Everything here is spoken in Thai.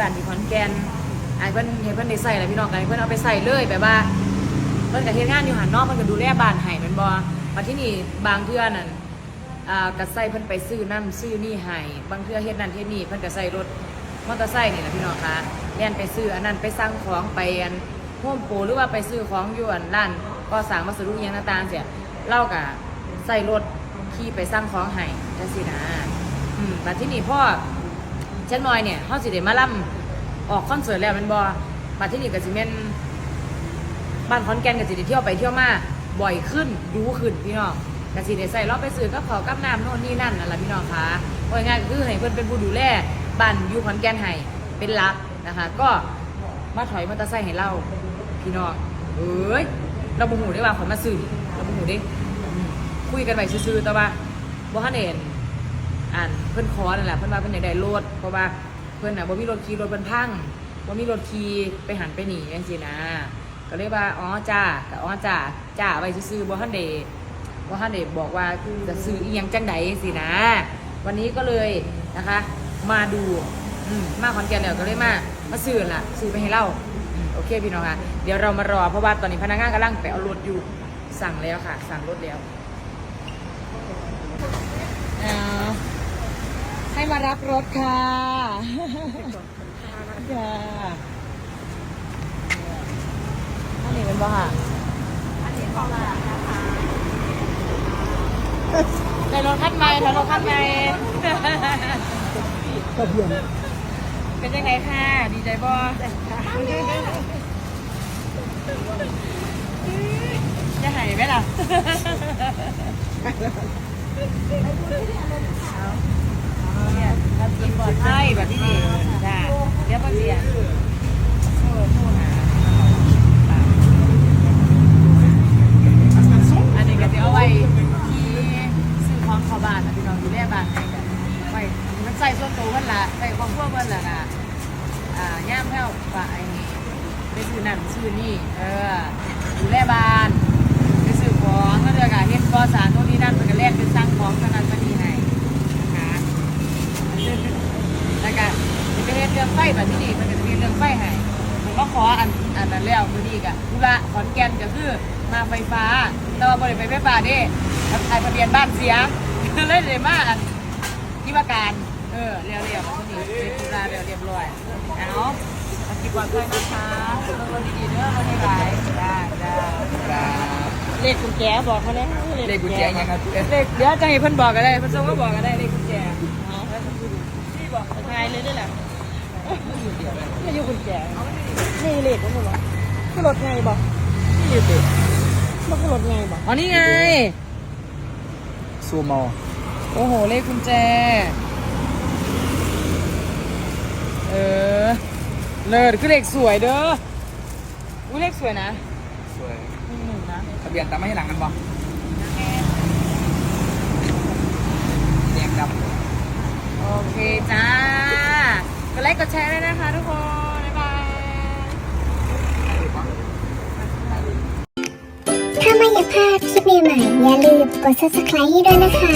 บ้านที่ขอนแก่นไอ้เพิ่นเห็นเพิ่นได้ใส่แล้วพี่น้องกันเพิ่นเอาไปใส่เลยแบบว่าเพิ่นก็เฮ็ดงานอยู่หันนอกเพิ่นก็ดูแลบ้านให้แม่นบ่มาที่นี่บางเทื่อนั่นอ่าก็ใส่เพิ่นไปซื้อนั่นซื้อนี่ให้บางเทื่อเฮ็ดนั่นเฮ็ดนี่เพิ่นก็ใส่รถมอเตอร์ไซค์นี่แหละพี่น้องคะแล่นไปซื้ออันนั้นไปสั่งของไปอันโฮมโปรหรือว่าไปซื้อของอยู่อันร้านก็สั่งวัสดุอิหยังต่างๆเสียเล่าก็ใส่รถขี่ไปสั่งของให้จังซี่นะอืมบัดที่นี่พ่อ ช่นนอยเนี่ยเขาสิเดมาล่ำออกคอนเสิร์ตแล้วแมันบอมาที่นี่ก็สิเมนบ้านขอนแก่นก็สิได้เที่ยวไปเที่ยวมาบ่อยขึ้นดูขึ้นพี่น้องก็สิได้ใส่รอบไปซื้อกับเขาวกับน้ำโน่นนี่นั่นนั่นแหละพี่น้องคะว่าง่ายๆก็คือให้เพื่อนเป็นผู้ดูแลบ้านอยู่ขอนแก่นให้เป็นหลักนะคะ ก็มาถอยมอเตอร์ไซค์ให้เราพี่น้องเอ้ยเราบุหูได้ว่าขอมาซื้อเราบุหูได้คุยกันไปซื่อๆแต่ว่าบ่ฮันเห็น อ่านเพื่อนคอนั่นแหละเพื่อนว่าเพื่นอยากได้รถเพราะว่าเพื่อนน่ะบ่มีรถขี่รถเพิ่นพังบ่มีรถขี่ไปหันไปหนีจังซี่นะก็เลยว่าอ๋อจ้าก็อ๋อจ้าจ้าไว้ซื่อๆบ่ทันได้บ่ทันได้บอกว่าจะซื้ออีหยังจังใดจังซี่นะ วันนี้ก็เลยนะคะ มาดูมาขอนแก่นแล้วก็เลยมามาซื้อล่ะซื้อไปให้เราโอเคพี่น้องค่ะเดี๋ยวเรามารอเพราะว่าตอนนี้พนักงานกำลังไปเอารถอยู่สั่งแล้วค่ะ สั่งรถแล้วอ่า ให้ มารับรถค่ะค่ะอันนี้เป็นบ่ค่ะอันนี้ของเรานะคะในรถคันใหม่ในรถคันใหม่ทะเบียนเป็นยังไงค่ะ ดีใจบ่จะหายไหมล่ะ เนี่ยขับขี่ปลอดภัยแบบที่ดีจ้าเดี๋ยวมาเสียโทรโทรหาอันนี้ก็จะเอาไว้ที่ซื้อของเข้าบ้านนะพี่น้องดูแลบ้านให้กันไว้มันใส่ส่วนตัวเพิ่นละใส่ของพวกเพิ่นละนะอ่าย่ามแพ้วฝ่าไอ้นี่ไปซื้อนั่นซื้อนี่เออดูแลบ้านไปซื้อของแล้วเดี๋ยวก็เฮ็ดก่อสร้างโน่นนี่นั่นเพิ่นก็แลกเป็นสั่งของเท่านั้นเท่านี้ให้นะคะ แล้วก็จะ ไปเฮ็ดเรื่องไฟแบบที่นี่มันก็จะมีเรื่องไฟให้ผมก็ขออันอันนั้นแล้วมื้อนี้ก็ธุระขอนแก่นก็คือมาไฟฟ้า แต่ว่าบ่ได้ไปไฟฟ้าเด้ทะทะเบียนบ้านเสียเลยได้มาอันที่ว่าการเออเรียวๆมาที่นี่เป็นธุระเรียวเรียบร้อยเอาปฏิบัติด้วยนะคะเบิ่งดีๆเด้อบ่ได้หลายจ้าจ้าครับเลขกุญแจบอกเขาแล้วเลขกุญแจยังครับเลขเดี๋ยวจะให้เพิ่นบอกก็ได้เพิ่นส่งมาบอกก็ได้เลขกุญแจนี่บอกง่ายเลยด้วยแหละ ไม่อยู่กุญแจนี่เลขมันบอกคือรถไงบอกนี่สิมันคือรถไงบอกอ๋อนี่ไง ซูโมโอ้โห เลขกุญแจ เออ เลิศคือเลขสวยเด้อ อุ้ยเลขสวยนะสวยหนึ่งหนึ่งนะ ทะเบียนตามมาให้หลังกันบ่แดงดำ โอเคจ้ากดไล ค์กดแชร์ด้วยนะคะทุกคน บ๊ายบายถ้าไม่อยากพลาดคลิปใหม่ๆอย่าลืมกด subscribe ให้ด้วยนะคะ